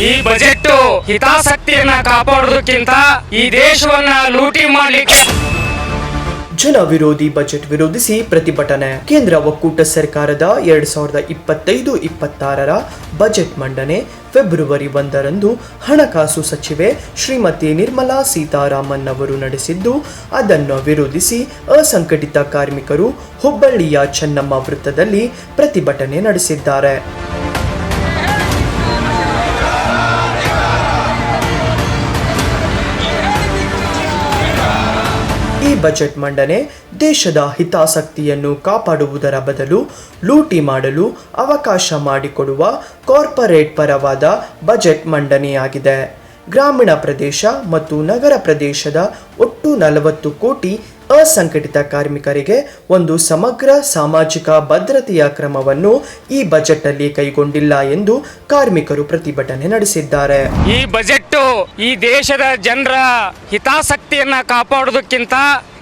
ಈ ಬಜೆಟ್ ಹಿತಾಸಕ್ತಿಯನ್ನ ಕಾಪಾಡೋದಕ್ಕಿಂತ ಈ ದೇಶವನ್ನ ಲೂಟಿ ಮಾಡಲಿಕ್ಕೆ. ಜನ ವಿರೋಧಿ ಬಜೆಟ್ ವಿರೋಧಿಸಿ ಪ್ರತಿಭಟನೆ. ಕೇಂದ್ರ ಒಕ್ಕೂಟ ಸರ್ಕಾರದ ಎರಡ್ ಸಾವಿರದ ಇಪ್ಪತ್ತೈದು, ಇಪ್ಪತ್ತಾರರ ಬಜೆಟ್ ಮಂಡನೆ ಫೆಬ್ರವರಿ ಒಂದರಂದು ಹಣಕಾಸು ಸಚಿವೆ ಶ್ರೀಮತಿ ನಿರ್ಮಲಾ ಸೀತಾರಾಮನ್ ಅವರು ನಡೆಸಿದ್ದು, ಅದನ್ನು ವಿರೋಧಿಸಿ ಅಸಂಘಟಿತ ಕಾರ್ಮಿಕರು ಹುಬ್ಬಳ್ಳಿಯ ಚೆನ್ನಮ್ಮ ವೃತ್ತದಲ್ಲಿ ಪ್ರತಿಭಟನೆ ನಡೆಸಿದ್ದಾರೆ. ಬಜೆಟ್ ಮಂಡನೆ ದೇಶದ ಹಿತಾಸಕ್ತಿಯನ್ನು ಕಾಪಾಡುವುದರ ಬದಲು ಲೂಟಿ ಮಾಡಲು ಅವಕಾಶ ಮಾಡಿಕೊಡುವ ಕಾರ್ಪೊರೇಟ್ ಪರವಾದ ಬಜೆಟ್ ಮಂಡನೆಯಾಗಿದೆ. ಗ್ರಾಮೀಣ ಪ್ರದೇಶ ಮತ್ತು ನಗರ ಪ್ರದೇಶದ ಒಟ್ಟು ನಲವತ್ತು ಕೋಟಿ ಅಸಂಘಟಿತ ಕಾರ್ಮಿಕರಿಗೆ ಒಂದು ಸಮಗ್ರ ಸಾಮಾಜಿಕ ಭದ್ರತೆಯ ಕ್ರಮವನ್ನು ಈ ಬಜೆಟ್ನಲ್ಲಿ ಕೈಗೊಂಡಿಲ್ಲ ಎಂದು ಕಾರ್ಮಿಕರು ಪ್ರತಿಭಟನೆ ನಡೆಸಿದ್ದಾರೆ. ಈ ಬಜೆಟ್ ಈ ದೇಶದ ಜನರ ಹಿತಾಸಕ್ತಿಯನ್ನ ಕಾಪಾಡೋದಕ್ಕಿಂತ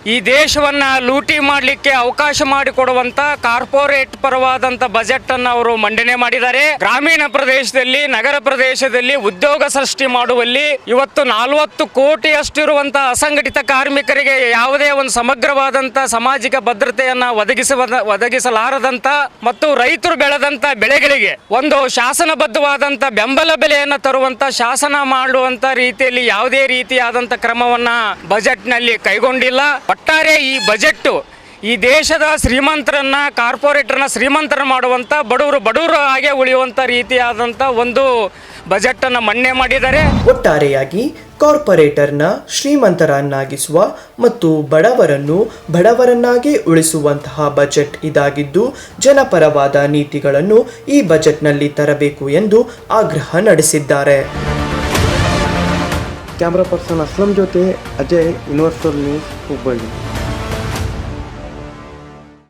ಈ ದೇಶವನ್ನ ಲೂಟಿ ಮಾಡಲಿಕ್ಕೆ ಅವಕಾಶ ಮಾಡಿಕೊಡುವಂಥ ಕಾರ್ಪೊರೇಟ್ ಪರವಾದಂತ ಬಜೆಟ್ ಅನ್ನ ಅವರು ಮಂಡನೆ ಮಾಡಿದ್ದಾರೆ. ಗ್ರಾಮೀಣ ಪ್ರದೇಶದಲ್ಲಿ, ನಗರ ಪ್ರದೇಶದಲ್ಲಿ ಉದ್ಯೋಗ ಸೃಷ್ಟಿ ಮಾಡುವಲ್ಲಿ ಇವತ್ತು ನಲವತ್ತು ಕೋಟಿಯಷ್ಟಿರುವಂಥ ಅಸಂಘಟಿತ ಕಾರ್ಮಿಕರಿಗೆ ಯಾವುದೇ ಒಂದು ಸಮಗ್ರವಾದಂತ ಸಾಮಾಜಿಕ ಭದ್ರತೆಯನ್ನು ಒದಗಿಸುವ, ಒದಗಿಸಲಾರದಂತ ಮತ್ತು ರೈತರು ಬೆಳೆದಂತ ಬೆಳೆಗಳಿಗೆ ಒಂದು ಶಾಸನಬದ್ಧವಾದಂತ ಬೆಂಬಲ ಬೆಲೆಯನ್ನ ತರುವಂಥ ಶಾಸನ ಮಾಡುವಂಥ ರೀತಿಯಲ್ಲಿ ಯಾವುದೇ ರೀತಿಯಾದಂತ ಕ್ರಮವನ್ನ ಬಜೆಟ್ನಲ್ಲಿ ಕೈಗೊಂಡಿಲ್ಲ. ಒಟ್ಟಾರೆ ಈ ಬಜೆಟ್ಟು ಈ ದೇಶದ ಶ್ರೀಮಂತರನ್ನ, ಕಾರ್ಪೊರೇಟರ್ನ ಶ್ರೀಮಂತರ ಮಾಡುವಂಥ ಬಡವರು ಬಡವರು ಹಾಗೆ ಉಳಿಯುವಂಥ ರೀತಿಯಾದಂಥ ಒಂದು ಬಜೆಟ್ ಅನ್ನ ಮನ್ನೆ ಮಾಡಿದ್ದಾರೆ. ಒಟ್ಟಾರೆಯಾಗಿ ಕಾರ್ಪೊರೇಟರ್ನ ಶ್ರೀಮಂತರನ್ನಾಗಿಸುವ ಮತ್ತು ಬಡವರನ್ನು ಬಡವರನ್ನಾಗಿ ಉಳಿಸುವಂತಹ ಬಜೆಟ್ ಇದಾಗಿದ್ದು, ಜನಪರವಾದ ನೀತಿಗಳನ್ನು ಈ ಬಜೆಟ್ನಲ್ಲಿ ತರಬೇಕು ಎಂದು ಆಗ್ರಹ ನಡೆಸಿದ್ದಾರೆ. ಕ್ಯಾಮ್ರಾ ಪರ್ಸನ್ ಅಸ್ಲಂ ಜೊತೆ ಅಜಯ್ ಯೂನಿವರ್ಸಲ್ ನ್ಯೂಸ್ ಹುಬ್ಬಳ್ಳಿ